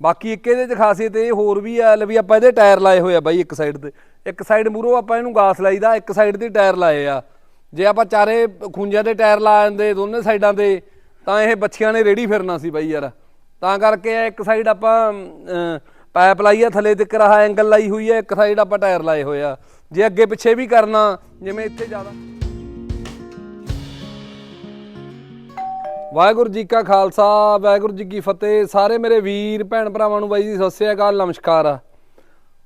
ਬਾਕੀ ਇੱਕ ਇਹਦੇ ਚ ਖਾਸੀਅਤ ਇਹ ਹੋਰ ਵੀ ਆ ਲੈ ਵੀ ਆਪਾਂ ਇਹਦੇ ਟਾਇਰ ਲਾਏ ਹੋਏ ਆ ਬਾਈ ਇੱਕ ਸਾਈਡ ਤੇ ਇੱਕ ਸਾਈਡ ਮੂਰੋਂ ਆਪਾਂ ਇਹਨੂੰ ਗਾਸ ਲਾਈਦਾ ਇੱਕ ਸਾਈਡ ਤੇ ਟਾਇਰ ਲਾਏ ਆ। ਜੇ ਆਪਾਂ ਚਾਰੇ ਖੁੰਝਾਂ ਦੇ ਟਾਇਰ ਲਾ ਦਿੰਦੇ ਦੋਨੇ ਸਾਈਡਾਂ ਤੇ ਤਾਂ ਇਹ ਬੱਚਿਆਂ ਨੇ ਰੇੜੀ ਫਿਰਨਾ ਸੀ ਬਾਈ ਯਾਰ। ਤਾਂ ਕਰਕੇ ਇਹ ਇੱਕ ਸਾਈਡ ਆਪਾਂ ਅਮ, ਪਾਈਪ ਲਾਈ ਆ ਥੱਲੇ ਤੱਕ ਰਹਾ ਐਂਗਲ ਲਾਈ ਹੋਈ ਹੈ ਇੱਕ ਸਾਈਡ ਆਪਾਂ ਟਾਇਰ ਲਾਏ ਹੋਏ ਆ। ਜੇ ਅੱਗੇ ਪਿੱਛੇ ਵੀ ਕਰਨਾ ਜਿਵੇਂ ਇੱਥੇ ਜ਼ਿਆਦਾ ਵਾਹਿਗੁਰੂ ਜੀ ਕਾ ਖਾਲਸਾ, ਵਾਹਿਗੁਰੂ ਜੀ ਕੀ ਫਤਿਹ। ਸਾਰੇ ਮੇਰੇ ਵੀਰ, ਭੈਣ ਭਰਾਵਾਂ ਨੂੰ ਬਾਈ ਜੀ, ਸਤਿ ਸ੍ਰੀ ਅਕਾਲ, ਨਮਸਕਾਰ। ਆ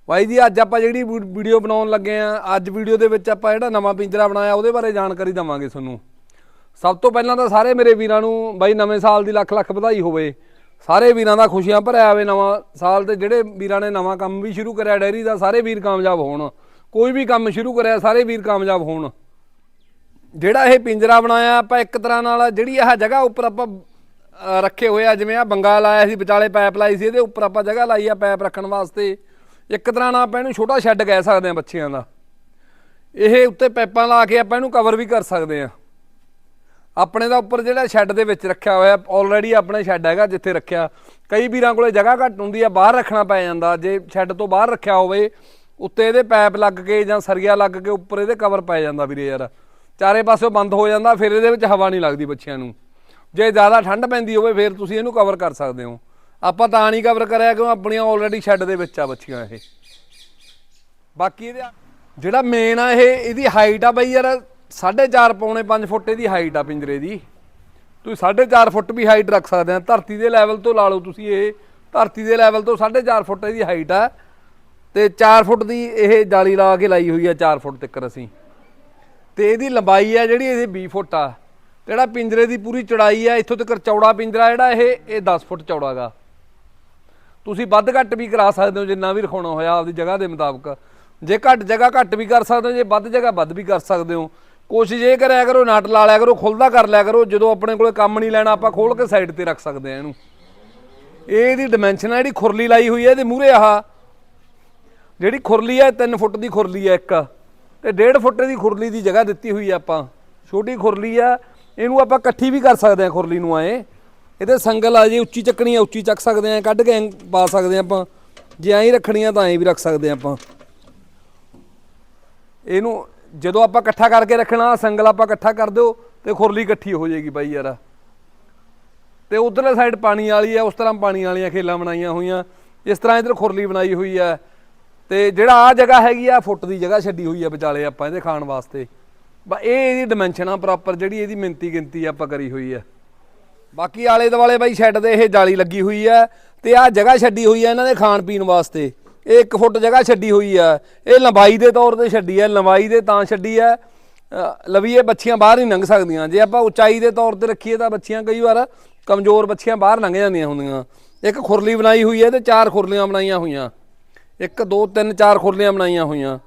ਬਾਈ ਜੀ, ਅੱਜ ਆਪਾਂ ਜਿਹੜੀ ਵੀਡ- ਵੀਡੀਓ ਬਣਾਉਣ ਲੱਗੇ ਆ, ਅੱਜ ਵੀਡੀਓ ਦੇ ਵਿੱਚ ਆਪਾਂ ਜਿਹੜਾ ਨਵਾਂ ਪਿੰਜਰਾ ਬਣਾਇਆ, ਉਹਦੇ ਬਾਰੇ ਜਾਣਕਾਰੀ ਦਵਾਂਗੇ ਤੁਹਾਨੂੰ। ਸਭ ਤੋਂ ਪਹਿਲਾਂ ਤਾਂ ਸਾਰੇ ਮੇਰੇ ਵੀਰਾਂ ਨੂੰ ਬਾਈ, ਨਵੇਂ ਸਾਲ ਦੀ ਲੱਖ ਲੱਖ ਵਧਾਈ ਹੋਵੇ। ਸਾਰੇ ਵੀਰਾਂ ਦਾ ਖੁਸ਼ੀਆਂ ਭਰਿਆ ਹੋਵੇ ਨਵਾਂ ਸਾਲ ਤੇ। ਜਿਹੜੇ ਵੀਰਾਂ ਨੇ ਨਵਾਂ ਕੰਮ ਵੀ ਸ਼ੁਰੂ ਕਰਿਆ, ਡੈਰੀ ਦਾ, ਸਾਰੇ ਵੀਰ ਕਾਮਯਾਬ ਹੋਣ। ਕੋਈ ਵੀ ਕੰਮ ਸ਼ੁਰੂ ਕਰਿਆ, ਸਾਰੇ ਵੀਰ ਕਾਮਯਾਬ ਹੋਣ। ਜਿਹੜਾ ਇਹ ਪਿੰਜਰਾ ਬਣਾਇਆ, ਆਪਾਂ ਇੱਕ ਤਰ੍ਹਾਂ ਨਾਲ ਜਿਹੜੀ ਆਹ ਜਗ੍ਹਾ ਉੱਪਰ ਆਪਾਂ ਰੱਖੇ ਹੋਏ ਆ, ਜਿਵੇਂ ਆ ਬੰਗਾ ਲਾਇਆ ਸੀ, ਵਿਚਾਲੇ ਪਾਈਪ ਲਾਈ ਸੀ, ਇਹਦੇ ਉੱਪਰ ਆਪਾਂ ਜਗ੍ਹਾ ਲਾਈ ਆ ਪਾਈਪ ਰੱਖਣ ਵਾਸਤੇ। ਇੱਕ ਤਰ੍ਹਾਂ ਨਾਲ ਆਪਾਂ ਇਹਨੂੰ ਛੋਟਾ ਸ਼ੈੱਡ ਕਹਿ ਸਕਦੇ ਆ ਬੱਚਿਆਂ ਦਾ। ਇਹ ਉੱਤੇ ਪਾਈਪਾਂ ਲਾ ਕੇ ਆਪਾਂ ਇਹਨੂੰ ਕਵਰ ਵੀ ਕਰ ਸਕਦੇ ਆ। ਆਪਣੇ ਦਾ ਉੱਪਰ ਜਿਹੜਾ ਸ਼ੈੱਡ ਦੇ ਵਿੱਚ ਰੱਖਿਆ ਹੋਇਆ ਆਲਰੇਡੀ ਆਪਣੇ ਸ਼ੈੱਡ ਹੈਗਾ ਜਿੱਥੇ ਰੱਖਿਆ। ਕਈ ਵੀਰਾਂ ਕੋਲੇ ਜਗ੍ਹਾ ਘੱਟ ਹੁੰਦੀ ਆ, ਬਾਹਰ ਰੱਖਣਾ ਪੈ ਜਾਂਦਾ। ਜੇ ਸ਼ੈੱਡ ਤੋਂ ਬਾਹਰ ਰੱਖਿਆ ਹੋਵੇ, ਉੱਤੇ ਇਹਦੇ ਪਾਈਪ ਲੱਗ ਕੇ ਜਾਂ ਸਰੀਆ ਲੱਗ ਕੇ ਉੱਪਰ ਇਹਦੇ ਕਵਰ ਪੈ ਜਾਂਦਾ ਵੀਰੇ ਯਾਰ। ਚਾਰੇ ਪਾਸਿਓਂ ਬੰਦ ਹੋ ਜਾਂਦਾ, ਫਿਰ ਇਹਦੇ ਵਿੱਚ ਹਵਾ ਨਹੀਂ ਲੱਗਦੀ ਬੱਚਿਆਂ ਨੂੰ। ਜੇ ਜ਼ਿਆਦਾ ਠੰਡ ਪੈਂਦੀ ਹੋਵੇ, ਫਿਰ ਤੁਸੀਂ ਇਹਨੂੰ ਕਵਰ ਕਰ ਸਕਦੇ ਹੋ। ਆਪਾਂ ਤਾਂ ਨਹੀਂ ਕਵਰ ਕਰਿਆ ਕਿਉਂ? ਆਪਣੀਆਂ ਆਲਰੇਡੀ ਸ਼ੈੱਡ ਦੇ ਵਿੱਚ ਆ ਬੱਚੀਆਂ ਇਹ। ਬਾਕੀ ਇਹਦੇ ਜਿਹੜਾ ਮੇਨ ਆ ਇਹ, ਇਹਦੀ ਹਾਈਟ ਆ ਬਾਈ ਯਾਰ 4.5 ਪੌਣੇ 5 ਫੁੱਟ ਇਹਦੀ ਹਾਈਟ ਆ ਪਿੰਜਰੇ ਦੀ। ਤੁਸੀਂ 4.5 ਫੁੱਟ ਵੀ ਹਾਈਟ ਰੱਖ ਸਕਦੇ ਆ। ਧਰਤੀ ਦੇ ਲੈਵਲ ਤੋਂ ਲਾ ਲਓ ਤੁਸੀਂ ਇਹ, ਧਰਤੀ ਦੇ ਲੈਵਲ ਤੋਂ 4.5 ਫੁੱਟ ਇਹਦੀ ਹਾਈਟ ਆ। ਤੇ 4 ਫੁੱਟ ਦੀ ਇਹ ਜਾਲੀ ਲਾ ਕੇ ਲਾਈ ਹੋਈ ਆ 4 ਫੁੱਟ ਤੱਕ ਅਸੀਂ। ਤੇ ਇਹਦੀ ਲੰਬਾਈ ਆ ਜਿਹੜੀ ਇਹਦੀ 20 ਫੁੱਟ ਆ। ਤੇ ਜਿਹੜਾ ਪਿੰਜਰੇ ਦੀ ਪੂਰੀ ਚੌੜਾਈ ਆ, ਇੱਥੋਂ ਤੱਕ ਚੌੜਾ ਪਿੰਜਰਾ ਜਿਹੜਾ ਇਹ ਇਹ 10 ਫੁੱਟ ਚੌੜਾਗਾ ਤੁਸੀਂ ਵੱਧ ਘੱਟ ਵੀ ਕਰਾ ਸਕਦੇ ਹੋ, ਜਿੰਨਾ ਵੀ ਰਖਾਉਣਾ ਹੋਇਆ ਆਪਦੀ ਜਗ੍ਹਾ ਦੇ ਮੁਤਾਬਕ। ਜੇ ਘੱਟ ਜਗ੍ਹਾ ਘੱਟ ਵੀ ਕਰ ਸਕਦੇ ਹੋ, ਜੇ ਵੱਧ ਜਗ੍ਹਾ ਵੱਧ ਵੀ ਕਰ ਸਕਦੇ ਹੋ। ਕੋਸ਼ਿਸ਼ ਇਹ ਕਰਿਆ ਕਰੋ, ਨਟ ਲਾ ਲਿਆ ਕਰੋ ਖੁੱਲਦਾ ਕਰ ਲਿਆ ਕਰੋ, ਜਦੋਂ ਆਪਣੇ ਕੋਲੇ ਕੰਮ ਨਹੀਂ ਲੈਣਾ, ਆਪਾਂ ਖੋਲ ਕੇ ਸਾਈਡ ਤੇ ਰੱਖ ਸਕਦੇ ਆ ਇਹਨੂੰ। ਇਹ ਇਹਦੀ ਡਾਈਮੈਂਸ਼ਨ ਆ, ਜਿਹੜੀ ਖੁਰਲੀ ਲਾਈ ਹੋਈ ਹੈ ਇਹਦੇ ਮੂਹਰੇ ਆਹ। ਜਿਹੜੀ ਖੁਰਲੀ ਹੈ 3 ਫੁੱਟ ਦੀ ਖੁਰਲੀ ਹੈ ਇੱਕ। ਤੇ 1.5 ਫੁੱਟ ਦੀ ਖੁਰਲੀ ਦੀ ਜਗ੍ਹਾ ਦਿੱਤੀ ਹੋਈ ਹੈ ਆਪਾਂ। ਛੋਟੀ ਖੁਰਲੀ ਆ, ਇਹਨੂੰ ਆਪਾਂ ਇਕੱਠੀ ਵੀ ਕਰ ਸਕਦੇ ਆ ਖੁਰਲੀ ਨੂੰ ਆਏ। ਇਹਦੇ ਸੰਗਲ ਆ ਜੇ, ਉੱਚੀ ਚੱਕਣੀ ਆ, ਉੱਚੀ ਚੱਕ ਸਕਦੇ ਆ, ਕੱਢ ਕੇ ਐਂ ਪਾ ਸਕਦੇ ਆ ਆਪਾਂ। ਜੇ ਐਂ ਹੀ ਰੱਖਣੀ ਆ ਤਾਂ ਐਂ ਵੀ ਰੱਖ ਸਕਦੇ ਆ ਆਪਾਂ। ਇਹਨੂੰ ਜਦੋਂ ਆਪਾਂ ਇਕੱਠਾ ਕਰਕੇ ਰੱਖਣਾ, ਸੰਗਲ ਆਪਾਂ ਇਕੱਠਾ ਕਰ ਦਿਓ ਤੇ ਖੁਰਲੀ ਇਕੱਠੀ ਹੋ ਜਾਏਗੀ ਬਾਈ ਯਾਰ। ਤੇ ਉਧਰਲੇ ਸਾਈਡ ਪਾਣੀ ਵਾਲੀ ਆ, ਉਸ ਤਰ੍ਹਾਂ ਪਾਣੀ ਵਾਲੀਆਂ ਖੇਲਾਂ ਬਣਾਈਆਂ ਹੋਈਆਂ। ਇਸ ਤਰ੍ਹਾਂ ਇਧਰ ਖੁਰਲੀ ਬਣਾਈ ਹੋਈ ਆ। ਤੇ ਜਿਹੜਾ ਆ ਜਗ੍ਹਾ ਹੈਗੀ ਆ ਫੁੱਟ ਦੀ ਜਗ੍ਹਾ ਛੱਡੀ ਹੋਈ ਆ ਵਿਚਾਲੇ ਆਪਾਂ ਇਹਦੇ ਖਾਣ ਵਾਸਤੇ। ਬਾ ਇਹ ਇਹਦੀ ਡਿਮੈਂਸ਼ਨ ਆ ਪ੍ਰੋਪਰ ਜਿਹੜੀ ਇਹਦੀ ਮਿੰਤੀ ਗਿਣਤੀ ਆਪਾਂ ਕਰੀ ਹੋਈ ਆ। ਬਾਕੀ ਆਲੇ ਦੁਆਲੇ ਬਾਈ ਸ਼ੈੱਡ ਦੇ ਇਹ ਜਾਲੀ ਲੱਗੀ ਹੋਈ ਆ ਤੇ ਆ ਜਗ੍ਹਾ ਛੱਡੀ ਹੋਈ ਆ ਇਹਨਾਂ ਦੇ ਖਾਣ ਪੀਣ ਵਾਸਤੇ। ਇਹ 1 ਫੁੱਟ ਜਗ੍ਹਾ ਛੱਡੀ ਹੋਈ ਆ। ਇਹ ਲੰਬਾਈ ਦੇ ਤੌਰ ਤੇ ਛੱਡੀ ਆ ਲੰਬਾਈ ਦੇ ਤਾਂ ਛੱਡੀ ਆ। ਅ, ਲਵੀਏ ਬੱਚੀਆਂ ਬਾਹਰ ਨਹੀਂ ਲੰਘ ਸਕਦੀਆਂ। ਜੇ ਆਪਾਂ ਉਚਾਈ ਦੇ ਤੌਰ ਤੇ ਰੱਖੀਏ ਤਾਂ ਬੱਚੀਆਂ ਕਈ ਵਾਰ ਕਮਜ਼ੋਰ ਬੱਚੀਆਂ ਬਾਹਰ ਲੰਘ ਜਾਂਦੀਆਂ ਹੁੰਦੀਆਂ। ਇੱਕ ਖੁਰਲੀ ਬਣਾਈ ਹੋਈ ਹੈ ਤੇ ਚਾਰ ਖੁਰਲੀਆਂ ਬਣਾਈਆਂ ਹੋਈਆਂ। ਇੱਕ ਦੋ ਤਿੰਨ ਚਾਰ ਖੁਰਲੀਆਂ ਬਣਾਈਆਂ ਹੋਈਆਂ।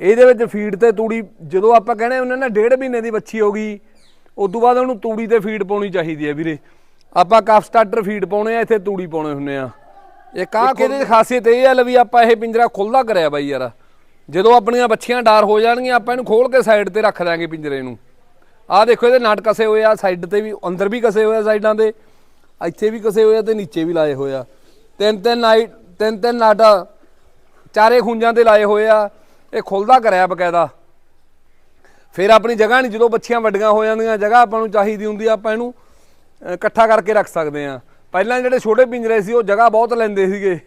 ਇਹਦੇ ਵਿੱਚ ਫੀਡ ਤੇ ਤੂੜੀ ਜਦੋਂ ਆਪਾਂ ਕਹਿੰਦੇ ਉਹਨਾਂ ਨੇ ਡੇਢ ਮਹੀਨੇ ਦੀ ਬੱਚੀ ਹੋ ਗਈ ਉਸ ਤੋਂ ਬਾਅਦ ਉਹਨੂੰ ਤੂੜੀ ਤੇ ਫੀਡ ਪਾਉਣੀ ਚਾਹੀਦੀ ਹੈ ਵੀਰੇ। ਆਪਾਂ ਕਫ ਸਟਾਰਟਰ ਫੀਡ ਪਾਉਣੇ ਆ ਇੱਥੇ ਤੂੜੀ ਪਾਉਣੇ ਹੁੰਨੇ ਆ। ਇੱਕ ਆਹ ਇਹਦੀ ਖਾਸੀਅਤ ਇਹ ਆ ਵੀ ਆਪਾਂ ਇਹ ਪਿੰਜਰਾ ਖੁੱਲਦਾ ਕਰਿਆ ਬਾਈ ਯਾਰ। ਜਦੋਂ ਆਪਣੀਆਂ ਬੱਚੀਆਂ ਡਾਰ ਹੋ ਜਾਣਗੀਆਂ ਆਪਾਂ ਇਹਨੂੰ ਖੋਲ ਕੇ ਸਾਈਡ ਤੇ ਰੱਖ ਦਾਂਗੇ ਪਿੰਜਰੇ ਨੂੰ। ਆਹ ਦੇਖੋ ਇਹਦੇ ਨਟ ਕਸੇ ਹੋਏ ਆ ਸਾਈਡ ਤੇ ਵੀ ਅੰਦਰ ਵੀ ਕਸੇ ਹੋਏ ਆ ਸਾਈਡਾਂ ਤੇ ਇੱਥੇ ਵੀ ਕਸੇ ਹੋਏ ਆ ਤੇ ਨੀਚੇ ਵੀ ਲਾਏ ਹੋਏ ਆ। ਤਿੰਨ ਤਿੰਨ ਨਾਈਟ ਤਿੰਨ ਤਿੰਨ ਨਟ ਚਾਰੇ ਖੁੰਝਾਂ ਤੇ ਲਾਏ ਹੋਏ ਆ, ਇਹ ਖੁੱਲਦਾ ਕਰਿਆ ਬਕਾਇਦਾ। ਫਿਰ ਆਪਣੀ ਜਗ੍ਹਾ ਨਹੀਂ, ਜਦੋਂ ਬੱਚੀਆਂ ਵੱਡੀਆਂ ਹੋ ਜਾਂਦੀਆਂ, ਜਗ੍ਹਾ ਆਪਾਂ ਨੂੰ ਚਾਹੀਦੀ ਹੁੰਦੀ ਆਪਾਂ ਇਹਨੂੰ ਇਕੱਠਾ ਕਰਕੇ ਰੱਖ ਸਕਦੇ ਆ। ਪਹਿਲਾਂ ਜਿਹੜੇ ਛੋਟੇ ਪਿੰਜਰੇ ਸੀ, ਉਹ ਜਗ੍ਹਾ ਬਹੁਤ ਲੈਂਦੇ ਸੀਗੇ।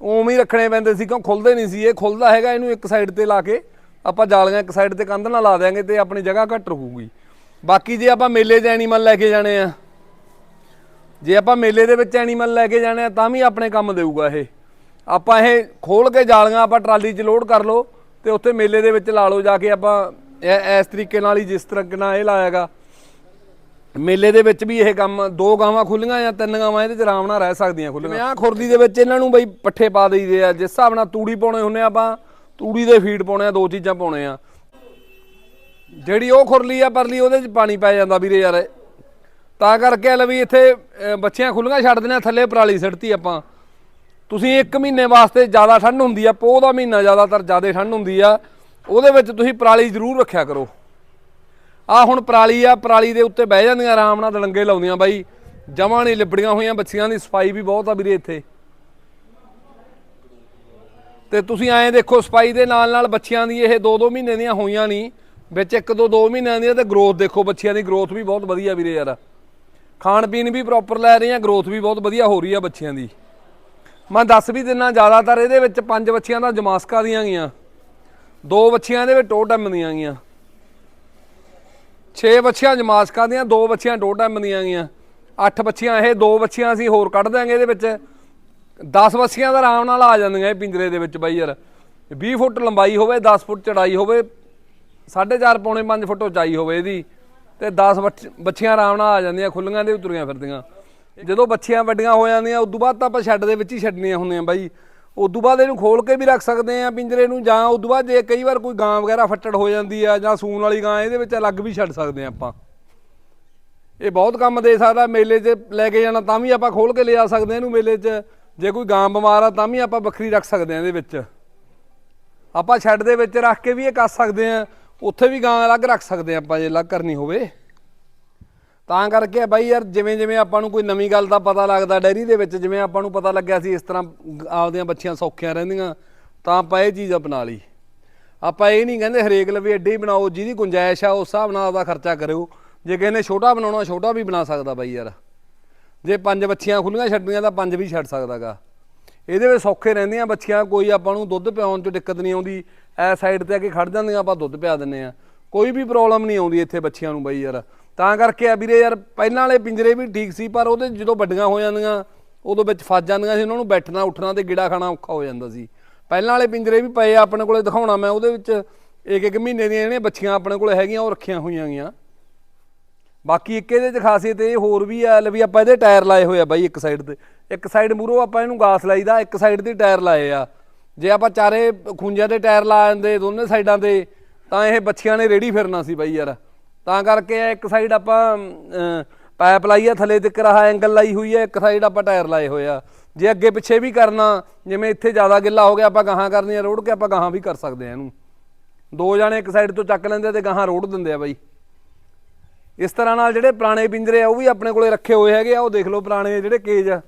ਉਵੇਂ ਹੀ ਰੱਖਣੇ ਪੈਂਦੇ ਸੀ, ਕਿਉਂ ਖੁੱਲਦੇ ਨਹੀਂ ਸੀ। ਇਹ ਖੁੱਲਦਾ ਹੈਗਾ, ਇਹਨੂੰ ਇੱਕ ਸਾਈਡ ਤੇ ਲਾ ਕੇ ਆਪਾਂ ਜਾਲੀਆਂ ਇੱਕ ਸਾਈਡ ਤੇ ਕੰਧ ਨਾਲ ਲਾ ਦਿਆਂਗੇ ਤੇ ਆਪਣੀ ਜਗ੍ਹਾ ਘੱਟ ਰਹੂਗੀ। ਬਾਕੀ ਜੇ ਆਪਾਂ ਮੇਲੇ 'ਚ ਐਨੀਮਲ ਲੈ ਕੇ ਜਾਣੇ ਆ, ਜੇ ਆਪਾਂ ਮੇਲੇ ਦੇ ਵਿੱਚ ਐਨੀਮਲ ਲੈ ਕੇ ਜਾਣੇ ਆ, ਤਾਂ ਵੀ ਆਪਣੇ ਕੰਮ ਦੇਊਗਾ ਇਹ। ਆਪਾਂ ਇਹ ਖੋਲ ਕੇ ਜਾਲੀਆਂ ਆਪਾਂ ਟਰਾਲੀ 'ਚ ਲੋਡ ਕਰ ਲਓ ਤੇ ਉੱਥੇ ਮੇਲੇ ਦੇ ਵਿੱਚ ਲਾ ਲਓ ਜਾ ਕੇ ਆਪਾਂ ਇਸ ਤਰੀਕੇ ਨਾਲ ਹੀ ਜਿਸ ਤਰੀਕੇ ਨਾਲ ਇਹ ਲਾਇਆਗਾ। ਮੇਲੇ ਦੇ ਵਿੱਚ ਵੀ ਇਹ ਕੰਮ ਦੋ ਗਾਵਾਂ ਖੁੱਲੀਆਂ ਜਾਂ ਤਿੰਨ ਗਾਵਾਂ ਇਹਦੇ ਚ ਆਰਾਮ ਨਾਲ ਰਹਿ ਸਕਦੀਆਂ ਖੁੱਲੀਆਂ। ਆ ਖੁਰਦੀ ਦੇ ਵਿੱਚ ਇਹਨਾਂ ਨੂੰ ਬਈ ਪੱਠੇ ਪਾ ਦਈਦੇ ਆ। ਜਿਸ ਹਿਸਾਬ ਨਾਲ ਤੂੜੀ ਪਾਉਣੇ ਹੁੰਨੇ ਆ ਆਪਾਂ ਤੂੜੀ ਦੇ ਫੀਡ ਪਾਉਣੇ ਆ ਦੋ ਚੀਜ਼ਾਂ ਪਾਉਣੇ ਆ। ਜਿਹੜੀ ਉਹ ਖੁਰਲੀ ਆ ਪਰਲੀ ਉਹਦੇ ਚ ਪਾਣੀ ਪੈ ਜਾਂਦਾ ਵੀਰੇ ਯਾਰ। ਤਾਂ ਕਰਕੇ ਲੈ ਵੀ ਇੱਥੇ ਅਹ, ਖੁੱਲੀਆਂ ਛੱਡ ਦਿੰਦੇ ਆ ਥੱਲੇ ਪਰਾਲੀ ਸਿੱਟਤੀ ਆਪਾਂ। ਤੁਸੀਂ 1 ਮਹੀਨੇ ਵਾਸਤੇ ਜ਼ਿਆਦਾ ਠੰਡ ਹੁੰਦੀ ਆ, ਪੋਹ ਦਾ ਮਹੀਨਾ ਜ਼ਿਆਦਾਤਰ ਜ਼ਿਆਦਾ ਠੰਡ ਹੁੰਦੀ ਆ, ਉਹਦੇ ਵਿੱਚ ਤੁਸੀਂ ਪਰਾਲੀ ਜ਼ਰੂਰ ਰੱਖਿਆ ਕਰੋ। ਆ ਹੁਣ ਪਰਾਲੀ ਆ, ਪਰਾਲੀ ਦੇ ਉੱਤੇ ਬਹਿ ਜਾਂਦੀਆਂ, ਆਰਾਮ ਨਾਲ ਦਲੰਗੇ ਲਾਉਂਦੀਆਂ ਬਾਈ। ਜਮਾਂ ਨਹੀਂ ਲਿਬੜੀਆਂ ਹੋਈਆਂ, ਬੱਚੀਆਂ ਦੀ ਸਫ਼ਾਈ ਵੀ ਬਹੁਤ ਆ ਵੀਰੇ ਇੱਥੇ। ਤੇ ਤੁਸੀਂ ਐਂ ਦੇਖੋ, ਸਫ਼ਾਈ ਦੇ ਨਾਲ ਨਾਲ ਬੱਚਿਆਂ ਦੀ ਇਹ 2-2 ਮਹੀਨੇ ਦੀਆਂ ਹੋਈਆਂ ਨਹੀਂ ਵਿੱਚ ਇੱਕ ਦੋ 2 ਮਹੀਨਿਆਂ ਦੀਆਂ ਤੇ ਗਰੋਥ ਦੇਖੋ, ਬੱਚਿਆਂ ਦੀ ਗਰੋਥ ਵੀ ਬਹੁਤ ਵਧੀਆ ਵੀਰੇ ਯਾਰ। ਖਾਣ ਪੀਣ ਵੀ ਪ੍ਰੋਪਰ ਲੈ ਰਹੇ ਆ ਗਰੋਥ ਵੀ ਬਹੁਤ ਵਧੀਆ ਹੋ ਰਹੀ ਆ ਬੱਚਿਆਂ ਦੀ। ਮੈਂ ਦੱਸ ਵੀ ਦਿੰਨਾ, ਜ਼ਿਆਦਾਤਰ ਇਹਦੇ ਵਿੱਚ ਪੰਜ ਬੱਚਿਆਂ ਦਾ ਜਮਾਸਕਾ ਦੀਆਂ ਗਈਆਂ। ਦੋ ਬੱਚਿਆਂ ਇਹਦੇ ਵਿੱਚ ਟੋਟਮ ਦੀਆਂ ਗਈਆਂ। 6 ਬੱਚੀਆਂ ਜਮਾਸਕਾ ਦੀਆਂ, ਦੋ ਬੱਚੀਆਂ ਟੋਟਮ ਦੀਆਂ ਗਈਆਂ। 8 ਬੱਚੀਆਂ ਇਹ ਦੋ ਬੱਚੀਆਂ ਅਸੀਂ ਹੋਰ ਕੱਢ ਦਿਆਂਗੇ ਇਹਦੇ ਵਿੱਚ। 10 ਬੱਚੀਆਂ ਦਾ ਆਰਾਮ ਨਾਲ ਆ ਜਾਂਦੀਆਂ ਇਹ ਪਿੰਜਰੇ ਦੇ ਵਿੱਚ ਬਾਈ ਯਾਰ। 20 ਫੁੱਟ ਲੰਬਾਈ ਹੋਵੇ 10 ਫੁੱਟ ਚੜਾਈ ਹੋਵੇ 4.5 ਪੌਣੇ 5 ਫੁੱਟ ਉਚਾਈ ਹੋਵੇ ਇਹਦੀ। ਤੇ 10 ਬੱਚ- ਬੱਚੀਆਂ ਆਰਾਮ ਨਾਲ ਆ ਜਾਂਦੀਆਂ ਖੁੱਲੀਆਂ ਦੇ ਉਤਰੀਆਂ ਫਿਰਦੀਆਂ। ਜਦੋਂ ਬੱਚੀਆਂ ਵੱਡੀਆਂ ਹੋ ਜਾਂਦੀਆਂ, ਉਦੋਂ ਬਾਅਦ ਤਾਂ ਆਪਾਂ ਸ਼ੈੱਡ ਦੇ ਵਿੱਚ ਹੀ ਛੱਡਣੀਆਂ ਹੁੰਦੀਆਂ ਬਾਈ। ਉਦੋਂ ਬਾਅਦ ਇਹਨੂੰ ਖੋਲ ਕੇ ਵੀ ਰੱਖ ਸਕਦੇ ਆ ਪਿੰਜਰੇ ਨੂੰ, ਜਾਂ ਉਦੋਂ ਬਾਅਦ ਜੇ ਕਈ ਵਾਰ ਕੋਈ ਗਾਂ ਵਗੈਰਾ ਫੱਟੜ ਹੋ ਜਾਂਦੀ ਆ, ਜਾਂ ਸੂਣ ਵਾਲੀ ਗਾਂ, ਇਹਦੇ ਵਿੱਚ ਅਲੱਗ ਵੀ ਛੱਡ ਸਕਦੇ ਆ ਆਪਾਂ। ਇਹ ਬਹੁਤ ਕੰਮ ਦੇ ਸਕਦਾ, ਮੇਲੇ 'ਚ ਲੈ ਕੇ ਜਾਣਾ ਤਾਂ ਵੀ ਆਪਾਂ ਖੋਲ ਕੇ ਲਿਆ ਸਕਦੇ ਆ ਇਹਨੂੰ ਮੇਲੇ 'ਚ। ਜੇ ਕੋਈ ਗਾਂ ਬਿਮਾਰ ਆ ਤਾਂ ਵੀ ਆਪਾਂ ਵੱਖਰੀ ਰੱਖ ਸਕਦੇ ਆ ਇਹਦੇ ਵਿੱਚ। ਆਪਾਂ ਸ਼ੈੱਡ ਦੇ ਵਿੱਚ ਰੱਖ ਕੇ ਵੀ ਇਹ ਕਰ ਸਕਦੇ ਆ ਉੱਥੇ ਵੀ ਗਾਂ ਅਲੱਗ ਰੱਖ ਸਕਦੇ ਆ ਆਪਾਂ, ਜੇ ਅਲੱਗ ਕਰਨੀ ਹੋਵੇ। ਤਾਂ ਕਰਕੇ ਬਾਈ ਯਾਰ, ਜਿਵੇਂ ਜਿਵੇਂ ਆਪਾਂ ਨੂੰ ਕੋਈ ਨਵੀਂ ਗੱਲ ਦਾ ਪਤਾ ਲੱਗਦਾ ਡੈਰੀ ਦੇ ਵਿੱਚ, ਜਿਵੇਂ ਆਪਾਂ ਨੂੰ ਪਤਾ ਲੱਗਿਆ ਸੀ ਇਸ ਤਰ੍ਹਾਂ ਆਪਦੀਆਂ ਬੱਚੀਆਂ ਸੌਖੀਆਂ ਰਹਿੰਦੀਆਂ, ਤਾਂ ਆਪਾਂ ਇਹ ਚੀਜ਼ ਅਪਣਾ ਲਈ। ਆਪਾਂ ਇਹ ਨਹੀਂ ਕਹਿੰਦੇ ਹਰੇਕ ਲਵੇ ਐਡੇ ਹੀ ਬਣਾਓ, ਜਿਹਦੀ ਗੁੰਜਾਇਸ਼ ਆ, ਉਸ ਹਿਸਾਬ ਨਾਲ ਆਪਦਾ ਖਰਚਾ ਕਰਿਓ। ਜੇ ਕਿਸੇ ਨੇ ਛੋਟਾ ਬਣਾਉਣਾ, ਛੋਟਾ ਵੀ ਬਣਾ ਸਕਦਾ ਬਾਈ ਯਾਰ। ਜੇ ਪੰਜ ਬੱਚੀਆਂ ਖੁੱਲੀਆਂ ਛੱਡਣੀਆਂ, ਤਾਂ ਪੰਜ ਵੀ ਛੱਡ ਸਕਦਾਗਾ। ਇਹਦੇ ਵਿੱਚ ਸੌਖੇ ਰਹਿੰਦੀਆਂ ਬੱਚੀਆਂ, ਕੋਈ ਆਪਾਂ ਨੂੰ ਦੁੱਧ ਪਿਆਉਣ 'ਚ ਦਿੱਕਤ ਨਹੀਂ ਆਉਂਦੀ। ਐ ਸਾਈਡ ਤੇ ਆ ਕੇ ਖੜ ਜਾਂਦੀਆਂ, ਆਪਾਂ ਦੁੱਧ ਪਿਆ ਦਿੰਨੇ ਆ। ਕੋਈ ਵੀ ਪ੍ਰੋਬਲਮ ਨਹੀਂ ਆਉਂਦੀ ਇੱਥੇ ਬੱਚਿਆਂ ਨੂੰ ਬਾਈ ਯਾਰ। ਤਾਂ ਕਰਕੇ ਆ ਵੀਰੇ ਯਾਰ, ਪਹਿਲਾਂ ਵਾਲੇ ਪਿੰਜਰੇ ਵੀ ਠੀਕ ਸੀ, ਪਰ ਉਹਦੇ ਜਦੋਂ ਵੱਡੀਆਂ ਹੋ ਜਾਂਦੀਆਂ, ਉਦੋਂ ਵਿੱਚ ਫਸ ਜਾਂਦੀਆਂ ਸੀ, ਉਹਨਾਂ ਨੂੰ ਬੈਠਣਾ, ਉੱਠਣਾ ਤੇ ਗਿੜਾ ਖਾਣਾ ਔਖਾ ਹੋ ਜਾਂਦਾ ਸੀ। ਪਹਿਲਾਂ ਵਾਲੇ ਪਿੰਜਰੇ ਵੀ ਪਏ ਆ, ਆਪਣੇ ਕੋਲੇ ਦਿਖਾਉਣਾ ਮੈਂ, ਉਹਦੇ ਵਿੱਚ ਇੱਕ ਇੱਕ ਮਹੀਨੇ ਦੀਆਂ ਇਹਨੇ ਬੱਚੀਆਂ ਆਪਣੇ ਕੋਲੇ ਹੈਗੀਆਂ, ਉਹ ਰੱਖੀਆਂ ਹੋਈਆਂ ਗੀਆਂ ਬਾਕੀ ਇੱਕ ਇਹਦੇ ਚ ਖਾਸੀਅਤ ਇਹ, ਹੋਰ ਵੀ ਆ, ਲੈ ਵੀ ਆਪਾਂ ਇਹਦੇ ਟਾਇਰ ਲਾਏ ਹੋਏ ਆ ਬਾਈ, ਇੱਕ ਸਾਈਡ ਤੇ। ਇੱਕ ਸਾਈਡ ਮੂਰੋਂ ਆਪਾਂ ਇਹਨੂੰ ਗਾਸ ਲਾਈਦਾ, ਇੱਕ ਸਾਈਡ ਤੇ ਟਾਇਰ ਲਾਏ ਆ। ਜੇ ਆਪਾਂ ਚਾਰੇ ਖੁੰਝਿਆਂ ਤੇ ਟਾਇਰ ਲਾ ਦਿੰਦੇ, ਦੋਨੇ ਸਾਈਡਾਂ ਤੇ, ਤਾਂ ਇਹ ਬੱਚਿਆਂ ਨੇ ਰੇੜੀ ਫਿਰਨਾ ਸੀ ਬਾਈ ਯਾਰ। ਤਾਂ ਕਰਕੇ ਇਹ ਇੱਕ ਸਾਈਡ ਆਪਾਂ ਅਮ, ਪਾਈਪ ਲਾਈ ਆ ਥੱਲੇ ਤੱਕ ਰਹਾ ਐਂਗਲ ਲਾਈ ਹੋਈ ਹੈ ਇੱਕ ਸਾਈਡ ਆਪਾਂ ਟਾਇਰ ਲਾਏ ਹੋਏ ਆ। ਜੇ ਅੱਗੇ ਪਿੱਛੇ ਵੀ ਕਰਨਾ ਜਿਵੇਂ ਇੱਥੇ ਜ਼ਿਆਦਾ ਗਿੱਲਾ ਹੋ ਗਿਆ ਆਪਾਂ ਗਾਹਾਂ ਕਰਨੀ ਆ ਰੋੜ ਕੇ ਆਪਾਂ ਗਾਹਾਂ ਵੀ ਕਰ ਸਕਦੇ ਆ ਇਹਨੂੰ। ਦੋ ਜਾਣੇ ਇੱਕ ਸਾਈਡ ਤੋਂ ਚੱਕ ਲੈਂਦੇ ਆ ਤੇ ਗਾਹਾਂ ਰੋੜ ਦਿੰਦੇ ਆ ਬਾਈ। ਇਸ ਤਰ੍ਹਾਂ ਨਾਲ ਜਿਹੜੇ ਪੁਰਾਣੇ ਪਿੰਜਰੇ ਆ ਉਹ ਵੀ ਆਪਣੇ ਕੋਲੇ ਰੱਖੇ ਹੋਏ ਹੈਗੇ ਆ ਉਹ ਦੇਖ ਲਓ ਪੁਰਾਣੇ ਜਿਹੜੇ ਕੇਜ ਆ।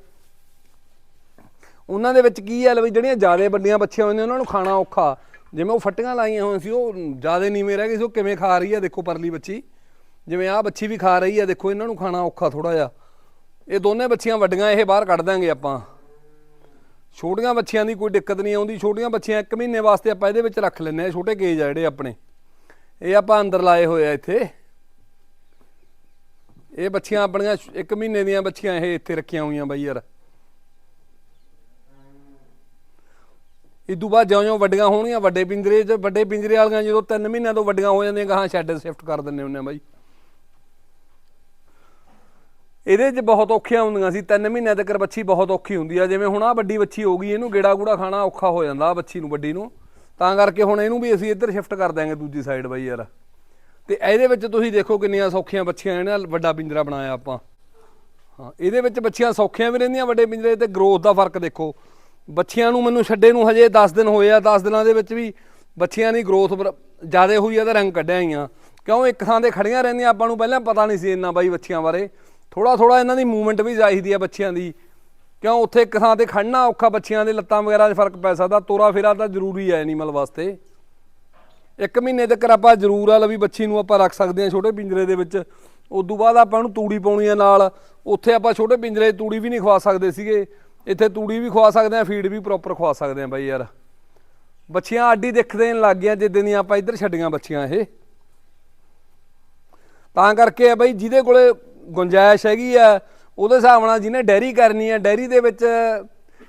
ਉਹਨਾਂ ਦੇ ਵਿੱਚ ਕੀ ਹੈ ਵੀ ਜਿਹੜੀਆਂ ਜ਼ਿਆਦਾ ਵੱਡੀਆਂ ਬੱਚੀਆਂ ਹੁੰਦੀਆਂ ਉਹਨਾਂ ਨੂੰ ਖਾਣਾ ਔਖਾ। ਜਿਵੇਂ ਉਹ ਫੱਟੀਆਂ ਲਾਈਆਂ ਹੋਈਆਂ ਸੀ, ਉਹ ਜ਼ਿਆਦਾ ਨੀਵੇਂ ਰਹਿ ਗਈ ਸੀ, ਉਹ ਕਿਵੇਂ ਖਾ ਰਹੀ ਆ ਦੇਖੋ ਪਰਲੀ ਬੱਚੀ। ਜਿਵੇਂ ਆਹ ਬੱਚੀ ਵੀ ਖਾ ਰਹੀ ਆ, ਦੇਖੋ ਇਹਨਾਂ ਨੂੰ ਖਾਣਾ ਔਖਾ ਥੋੜਾ ਜਿਹਾ। ਇਹ ਦੋਨੇ ਬੱਚੀਆਂ ਵੱਡੀਆਂ, ਇਹ ਬਾਹਰ ਕੱਢ ਦਾਂਗੇ ਆਪਾਂ। ਛੋਟੀਆਂ ਬੱਚੀਆਂ ਦੀ ਕੋਈ ਦਿੱਕਤ ਨਹੀਂ ਆਉਂਦੀ, ਛੋਟੀਆਂ ਬੱਚੀਆਂ ਇੱਕ ਮਹੀਨੇ ਵਾਸਤੇ ਆਪਾਂ ਇਹਦੇ ਵਿੱਚ ਰੱਖ ਲੈਂਦੇ ਆ ਛੋਟੇ ਕੇਜ ਆ ਜਿਹੜੇ ਆਪਣੇ। ਇਹ ਆਪਾਂ ਅੰਦਰ ਲਾਏ ਹੋਏ ਆ ਇੱਥੇ। ਇਹ ਬੱਚੀਆਂ ਆਪਣੀਆਂ ਸ਼- ਇੱਕ ਮਹੀਨੇ ਦੀਆਂ ਬੱਚੀਆਂ ਇਹ ਇੱਥੇ ਰੱਖੀਆਂ ਹੋਈਆਂ ਬਾਈ ਯਾਰ। ਇਦੋਂ ਬਾਅਦ ਜਿਉਂ-ਜਿਉਂ ਵੱਡੀਆਂ ਹੋਣਗੀਆਂ, ਵੱਡੇ ਪਿੰਜਰੇ 'ਚ, ਵੱਡੇ ਪਿੰਜਰੇ ਵਾਲੀਆਂ ਜਦੋਂ 3 ਮਹੀਨਿਆਂ ਤੋਂ ਵੱਡੀਆਂ ਹੋ ਜਾਂਦੀਆਂ, ਗਾਹਾਂ ਸ਼ੈੱਡ ਸ਼ਿਫਟ ਕਰ ਦਿੰਦੇ ਹੁੰਦੇ ਆ ਬਾਈ। ਇਹਦੇ 'ਚ ਬਹੁਤ ਔਖੀਆਂ ਹੁੰਦੀਆਂ ਸੀ 3 ਮਹੀਨਿਆਂ ਤੱਕ ਬੱਚੀ ਬਹੁਤ ਔਖੀ ਹੁੰਦੀ ਆ। ਜਿਵੇਂ ਹੁਣ ਆ ਵੱਡੀ ਬੱਚੀ ਹੋ ਗਈ, ਇਹਨੂੰ ਗੇੜਾ ਗੂੜਾ ਖਾਣਾ ਔਖਾ ਹੋ ਜਾਂਦਾ ਆ ਬੱਚੀ ਨੂੰ, ਵੱਡੀ ਨੂੰ। ਤਾਂ ਕਰਕੇ ਹੁਣ ਇਹਨੂੰ ਵੀ ਅਸੀਂ ਇੱਧਰ ਸ਼ਿਫਟ ਕਰ ਦਿਆਂਗੇ ਦੂਜੀ ਸਾਈਡ ਬਾਈ ਯਾਰ। ਤੇ ਇਹਦੇ ਵਿੱਚ ਤੁਸੀਂ ਦੇਖੋ ਕਿੰਨੀਆਂ ਸੌਖੀਆਂ ਬੱਚੀਆਂ ਇਹਨਾਂ ਵੱਡਾ ਪਿੰਜਰਾ ਬਣਾਇਆ ਆਪਾਂ। ਹਾਂ, ਇਹਦੇ ਵਿੱਚ ਬੱਚੀਆਂ ਸੌਖੀਆਂ ਵੀ ਰਹਿੰਦੀਆਂ, ਵੱਡੇ ਪਿੰਜਰੇ ਤੇ ਗਰੋਥ ਦਾ ਫ਼ਰਕ ਦੇਖੋ। ਬੱਚਿਆਂ ਨੂੰ ਮੈਨੂੰ ਛੱਡੇ ਨੂੰ ਹਜੇ 10 ਦਿਨ ਹੋਏ ਆ 10 ਦਿਨਾਂ ਦੇ ਵਿੱਚ ਵੀ ਬੱਚਿਆਂ ਦੀ ਗਰੋਥ ਜ਼ਿਆਦਾ ਹੋਈ ਆ ਤਾਂ ਰੰਗ ਕੱਢਿਆ ਹੀ ਆ। ਕਿਉਂ ਇੱਕ ਥਾਂ ਤੇ ਖੜੀਆਂ ਰਹਿੰਦੀਆਂ ਆਪਾਂ ਨੂੰ ਪਹਿਲਾਂ ਪਤਾ ਨਹੀਂ ਸੀ ਇੰਨਾ ਬਾਈ ਬੱਚਿਆਂ ਬਾਰੇ। ਥੋੜਾ ਥੋੜਾ ਇਹਨਾਂ ਦੀ ਮੂਵਮੈਂਟ ਵੀ ਚਾਹੀਦੀ ਆ ਬੱਚਿਆਂ ਦੀ। ਕਿਉਂ ਉੱਥੇ ਇੱਕ ਥਾਂ ਤੇ ਖੜਨਾ ਔਖਾ ਬੱਚਿਆਂ ਦੇ ਲੱਤਾਂ ਵਗੈਰਾ 'ਚ ਫ਼ਰਕ ਪੈ ਸਕਦਾ ਤੋਰਾ ਫੇਰਾ ਤਾਂ ਜ਼ਰੂਰੀ ਹੈ ਐਨੀਮਲ ਵਾਸਤੇ। ਇੱਕ ਮਹੀਨੇ ਤੱਕ ਆਪਾਂ ਜ਼ਰੂਰ ਆ ਲਵੀ ਬੱਚੀ ਨੂੰ ਆਪਾਂ ਰੱਖ ਸਕਦੇ ਹਾਂ ਛੋਟੇ ਪਿੰਜਰੇ ਦੇ ਵਿੱਚ। ਉਦੋਂ ਬਾਅਦ ਆਪਾਂ ਨੂੰ ਤੂੜੀ ਪਾਉਣੀ ਆ ਨਾਲ। ਉੱਥੇ ਆਪਾਂ ਛੋਟੇ ਪਿੰਜਰੇ ਤੂੜੀ ਵੀ ਨਹੀਂ ਖਵਾ ਸਕਦੇ ਸੀਗੇ। ਇੱਥੇ ਤੂੜੀ ਵੀ ਖਵਾ ਸਕਦੇ ਆ, ਫੀਡ ਵੀ ਪ੍ਰੋਪਰ ਖਵਾ ਸਕਦੇ ਆ ਬਾਈ ਯਾਰ। ਬੱਚੀਆਂ ਆਡੀ ਦਿੱਖ ਦੇਣ ਲੱਗ ਗਈਆਂ ਜਿੱਦਾਂ ਦੀਆਂ ਆਪਾਂ ਇੱਧਰ ਛੱਡੀਆਂ ਬੱਚੀਆਂ ਇਹ। ਤਾਂ ਕਰਕੇ ਆ ਬਈ ਜਿਹਦੇ ਕੋਲੇ ਗੁੰਜਾਇਸ਼ ਹੈਗੀ ਆ, ਉਹਦੇ ਹਿਸਾਬ ਨਾਲ ਜਿਹਨੇ ਡੈਰੀ ਕਰਨੀ ਆ, ਡੈਰੀ ਦੇ ਵਿੱਚ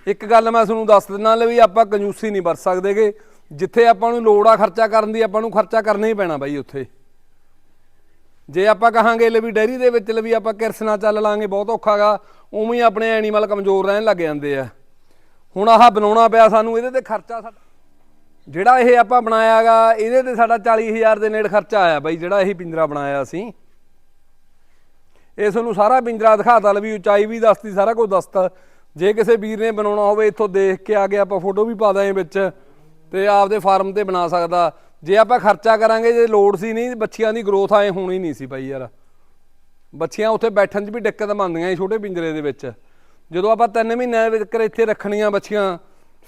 ਇੱਕ ਗੱਲ ਮੈਂ ਤੁਹਾਨੂੰ ਦੱਸ ਦਿੰਦਾ ਲੈ ਵੀ ਆਪਾਂ ਕੰਜੂਸੀ ਨਹੀਂ ਵਰਤ ਸਕਦੇਗੇ। ਜਿੱਥੇ ਆਪਾਂ ਨੂੰ ਲੋੜ ਆ ਖਰਚਾ ਕਰਨ ਦੀ, ਆਪਾਂ ਨੂੰ ਖਰਚਾ ਕਰਨਾ ਹੀ ਪੈਣਾ ਬਾਈ ਉੱਥੇ। ਜੇ ਆਪਾਂ ਕਹਾਂਗੇ ਲੈ ਵੀ ਡੈਰੀ ਦੇ ਵਿੱਚ ਲੈ ਵੀ ਆਪਾਂ ਕਿਰਸਨਾ ਚੱਲ ਲਾਂਗੇ, ਬਹੁਤ ਔਖਾਗਾ ਉਵੇਂ ਹੀ ਆਪਣੇ ਐਨੀਮਲ ਕਮਜ਼ੋਰ ਰਹਿਣ ਲੱਗ ਜਾਂਦੇ ਆ। ਹੁਣ ਆਹ ਬਣਾਉਣਾ ਪਿਆ ਸਾਨੂੰ, ਇਹਦੇ ਤੇ ਖਰਚਾ ਸਾਡਾ ਜਿਹੜਾ ਇਹ ਆਪਾਂ ਬਣਾਇਆਗਾ ਇਹਦੇ ਤੇ ਸਾਡਾ 40000 ਦੇ ਨੇੜੇ ਖਰਚਾ ਆਇਆ ਬਾਈ, ਜਿਹੜਾ ਇਹ ਪਿੰਜਰਾ ਬਣਾਇਆ ਅਸੀਂ। ਇਹ ਤੁਹਾਨੂੰ ਸਾਰਾ ਪਿੰਜਰਾ ਦਿਖਾਤਾ, ਲਵੀ ਉਚਾਈ ਵੀ ਦੱਸਤੀ, ਸਾਰਾ ਕੁਝ ਦੱਸਤਾ। ਜੇ ਕਿਸੇ ਵੀਰ ਨੇ ਬਣਾਉਣਾ ਹੋਵੇ, ਇੱਥੋਂ ਦੇਖ ਕੇ ਆ ਕੇ ਆਪਾਂ ਫੋਟੋ ਵੀ ਪਾ ਦਾਂਗੇ ਵਿੱਚ, ਤੇ ਆਪਦੇ ਫਾਰਮ ਤੇ ਬਣਾ ਸਕਦਾ। ਜੇ ਆਪਾਂ ਖਰਚਾ ਕਰਾਂਗੇ, ਜੇ ਲੋੜ ਸੀ ਨਹੀਂ, ਬੱਚਿਆਂ ਦੀ ਗਰੋਥ ਆਏ ਹੋਣੀ ਨਹੀਂ ਸੀ ਬਾਈ ਯਾਰ। ਬੱਚੀਆਂ ਉੱਥੇ ਬੈਠਣ 'ਚ ਵੀ ਦਿੱਕਤ ਮੰਨਦੀਆਂ ਛੋਟੇ ਪਿੰਜਰੇ ਦੇ ਵਿੱਚ। ਜਦੋਂ ਆਪਾਂ 3 ਮਹੀਨਿਆਂ ਦੇ ਵਿੱਚ ਇੱਥੇ ਰੱਖਣੀਆਂ ਬੱਚੀਆਂ,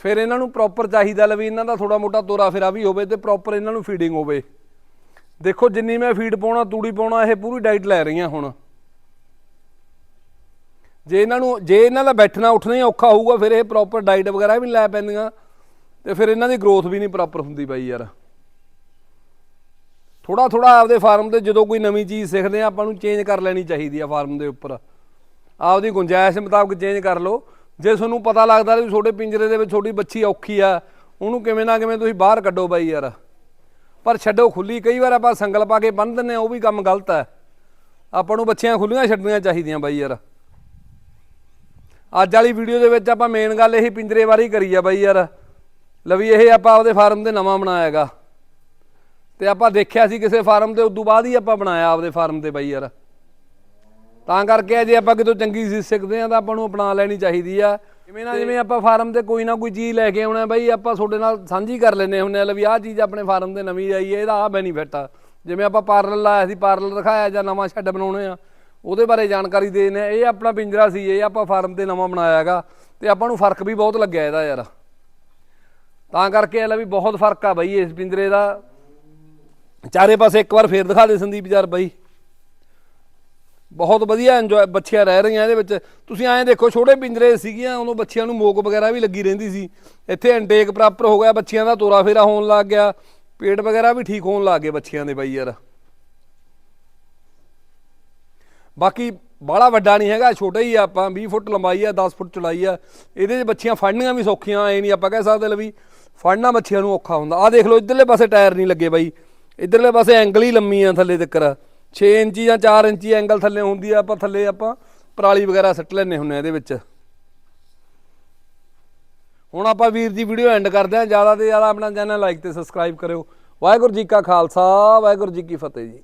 ਫਿਰ ਇਹਨਾਂ ਨੂੰ ਪ੍ਰੋਪਰ ਚਾਹੀਦਾ ਲਵੀ ਇਹਨਾਂ ਦਾ ਥੋੜਾ ਮੋਟਾ ਤੋਰਾ ਫੇਰਾ ਵੀ ਹੋਵੇ ਤੇ ਪ੍ਰੋਪਰ ਇਹਨਾਂ ਨੂੰ ਫੀਡਿੰਗ ਹੋਵੇ। ਦੇਖੋ ਜਿੰਨੀ ਮੈਂ ਫੀਡ ਪਾਉਣਾ, ਤੂੜੀ ਪਾਉਣਾ, ਇਹ ਪੂਰੀ ਡਾਈਟ ਲੈ ਰਹੀਆਂ ਹੁਣ। ਜੇ ਇਹਨਾਂ ਨੂੰ, ਜੇ ਇਹਨਾਂ ਦਾ ਬੈਠਣਾ ਉੱਠਣਾ ਹੀ ਔਖਾ ਹੋਊਗਾ, ਫਿਰ ਇਹ ਪ੍ਰੋਪਰ ਡਾਈਟ ਵਗੈਰਾ ਵੀ ਨੀ ਲੈ ਪੈਂਦੀਆਂ ਤੇ ਫਿਰ ਇਹਨਾਂ ਦੀ ਗਰੋਥ ਵੀ ਨਹੀਂ ਪ੍ਰੋਪਰ ਹੁੰਦੀ ਬਾਈ ਯਾਰ। ਥੋੜਾ ਥੋੜਾ ਆਪਦੇ ਫਾਰਮ ਤੇ ਜਦੋਂ ਕੋਈ ਨਵੀਂ ਚੀਜ਼ ਸਿੱਖਦੇ ਆ, ਆਪਾਂ ਨੂੰ ਚੇਂਜ ਕਰ ਲੈਣੀ ਚਾਹੀਦੀ ਆ ਫਾਰਮ ਦੇ ਉੱਪਰ। ਆਪਦੀ ਗੁੰਜਾਇਸ਼ ਮੁਤਾਬਕ ਚੇਂਜ ਕਰ ਲਓ। ਜੇ ਤੁਹਾਨੂੰ ਪਤਾ ਲੱਗਦਾ ਵੀ ਤੁਹਾਡੇ ਪਿੰਜਰੇ ਦੇ ਵਿੱਚ ਤੁਹਾਡੀ ਬੱਚੀ ਔਖੀ ਆ, ਉਹਨੂੰ ਕਿਵੇਂ ਨਾ ਕਿਵੇਂ ਤੁਸੀਂ ਬਾਹਰ ਕੱਢੋ ਬਾਈ ਯਾਰ। ਪਰ ਛੱਡੋ ਖੁੱਲੀ, ਕਈ ਵਾਰ ਆਪਾਂ ਸੰਗਲ ਪਾ ਕੇ ਬੰਨ ਦਿੰਦੇ ਆ, ਉਹ ਵੀ ਕੰਮ ਗਲਤ ਹੈ ਆਪਾਂ ਨੂੰ ਬੱਚੀਆਂ ਖੁੱਲੀਆਂ ਛੱਡਣੀਆਂ ਚਾਹੀਦੀਆਂ ਬਾਈ ਯਾਰ। ਅੱਜ ਵਾਲੀ ਵੀਡੀਓ ਦੇ ਵਿੱਚ ਆਪਾਂ ਮੇਨ ਗੱਲ ਇਹੀ ਪਿੰਜਰੇ ਬਾਰੇ ਕਰੀ ਆ ਬਾਈ ਯਾਰ। ਲਵੀ, ਇਹ ਆਪਾਂ ਆਪਦੇ ਫਾਰਮ ਤੇ ਨਵਾਂ ਬਣਾਇਆ ਹੈਗਾ। ਤੇ ਆਪਾਂ ਦੇਖਿਆ ਸੀ ਕਿਸੇ ਫਾਰਮ ਤੇ ਉਦੋਂ ਬਾਅਦ ਹੀ ਆਪਾਂ ਬਣਾਇਆ ਆਪਦੇ ਫਾਰਮ ਤੇ ਬਾਈ ਯਾਰ। ਤਾਂ ਕਰਕੇ ਆ ਜੇ ਆਪਾਂ ਕਿਤੋਂ ਚੰਗੀ ਚੀਜ਼ ਸਿੱਖਦੇ ਆ ਤਾਂ ਆਪਾਂ ਨੂੰ ਅਪਣਾ ਲੈਣੀ ਚਾਹੀਦੀ ਆ। ਜਿਵੇਂ ਨਾ ਜਿਵੇਂ ਆਪਾਂ ਫਾਰਮ ਤੇ ਕੋਈ ਨਾ ਕੋਈ ਚੀਜ਼ ਲੈ ਕੇ ਆਉਣਾ ਬਾਈ ਆਪਾਂ ਤੁਹਾਡੇ ਨਾਲ ਸਾਂਝੀ ਕਰ ਲੈਨੇ ਹੁੰਨੇ ਆ ਵੀ ਆਹ ਚੀਜ਼ ਆਪਣੇ ਫਾਰਮ ਤੇ ਨਵੀਂ ਆਈ ਹੈ ਇਹਦਾ ਆਹ ਬੈਨੀਫਿਟ ਆ। ਜਿਵੇਂ ਆਪਾਂ ਪਾਰਲਰ ਲਾਇਆ ਸੀ ਪਾਰਲਰ ਦਿਖਾਇਆ ਜਾਂ ਨਵਾਂ ਸ਼ੈੱਡ ਬਣਾਉਣੇ ਆ ਉਹਦੇ ਬਾਰੇ ਜਾਣਕਾਰੀ ਦੇ ਆ। ਇਹ ਆਪਣਾ ਪਿੰਜਰਾ ਸੀ ਇਹ ਆਪਾਂ ਫਾਰਮ ਤੇ ਨਵਾਂ ਬਣਾਇਆ ਹੈਗਾ ਤੇ ਆਪਾਂ ਨੂੰ ਫ਼ਰਕ ਵੀ ਬਹੁਤ ਲੱਗਿਆ ਇਹਦਾ ਯਾਰ। ਤਾਂ ਕਰਕੇ ਇਹ ਲੈ ਵੀ ਬਹੁਤ ਫ਼ਰਕ ਆ ਬਾਈ ਇਸ ਪਿੰਜਰੇ ਦਾ। ਚਾਰੇ ਪਾਸੇ ਇੱਕ ਵਾਰ ਫੇਰ ਦਿਖਾ ਦੇ ਸੰਦੀਪ ਯਾਰ ਬਾਈ। ਬਹੁਤ ਵਧੀਆ ਇੰਜੋਏ ਬੱਚੀਆਂ ਰਹਿ ਰਹੀਆਂ ਇਹਦੇ ਵਿੱਚ। ਤੁਸੀਂ ਐਂ ਦੇਖੋ, ਛੋਟੇ ਪਿੰਜਰੇ ਸੀਗੀਆਂ, ਉਦੋਂ ਬੱਚਿਆਂ ਨੂੰ ਮੋਕ ਵਗੈਰਾ ਵੀ ਲੱਗੀ ਰਹਿੰਦੀ ਸੀ। ਇੱਥੇ ਇਨਟੇਕ ਪ੍ਰਾਪਰ ਹੋ ਗਿਆ, ਬੱਚਿਆਂ ਦਾ ਤੋਰਾ ਫੇਰਾ ਹੋਣ ਲੱਗ ਗਿਆ। ਪੇਟ ਵਗੈਰਾ ਵੀ ਠੀਕ ਹੋਣ ਲੱਗ ਗਏ ਬੱਚਿਆਂ ਦੇ ਬਾਈ ਯਾਰ। ਬਾਕੀ ਬਾਹਲਾ ਵੱਡਾ ਨਹੀਂ ਹੈਗਾ, ਛੋਟਾ ਹੀ ਆ ਆਪਾਂ 20 ਫੁੱਟ ਲੰਬਾਈ ਆ 10 ਫੁੱਟ ਚੌੜਾਈ ਆ। ਇਹਦੇ 'ਚ ਬੱਚੀਆਂ ਫੜਨੀਆਂ ਵੀ ਸੌਖੀਆਂ, ਐ ਨਹੀਂ ਆਪਾਂ ਕਹਿ ਸਕਦੇ ਲਵੀ ਫੜਨਾ ਬੱਚਿਆਂ ਨੂੰ ਔਖਾ ਹੁੰਦਾ। ਆ ਦੇਖ ਲਓ, ਇਧਰਲੇ ਪਾਸੇ ਟਾਇਰ ਨਹੀਂ ਲੱਗੇ ਬਾਈ। ਇਧਰਲੇ ਪਾਸੇ ਐਂਗਲ ਹੀ ਲੰਮੀ ਆ ਥੱਲੇ ਤੱਕ 6 ਇੰਚੀ ਜਾਂ 4 ਇੰਚੀ ਐਂਗਲ ਥੱਲੇ ਹੁੰਦੀ ਆ, ਆਪਾਂ ਥੱਲੇ ਆਪਾਂ ਪਰਾਲੀ ਵਗੈਰਾ ਸੱਟ ਲੈਨੇ ਹੁੰਨੇ ਆ ਇਹਦੇ ਵਿੱਚ। ਹੁਣ ਆਪਾਂ ਵੀਰ ਦੀ ਵੀਡੀਓ ਐਂਡ ਕਰਦੇ ਹਾਂ ਜ਼ਿਆਦਾ ਤੇ ਜ਼ਿਆਦਾ ਆਪਣਾ ਚੈਨਲ ਲਾਈਕ ਤੇ ਸਬਸਕ੍ਰਾਈਬ ਕਰਿਓ। ਵਾਹਿਗੁਰੂ ਜੀ ਕਾ ਖਾਲਸਾ, ਵਾਹਿਗੁਰੂ ਜੀ ਕੀ ਫਤਿਹ ਜੀ।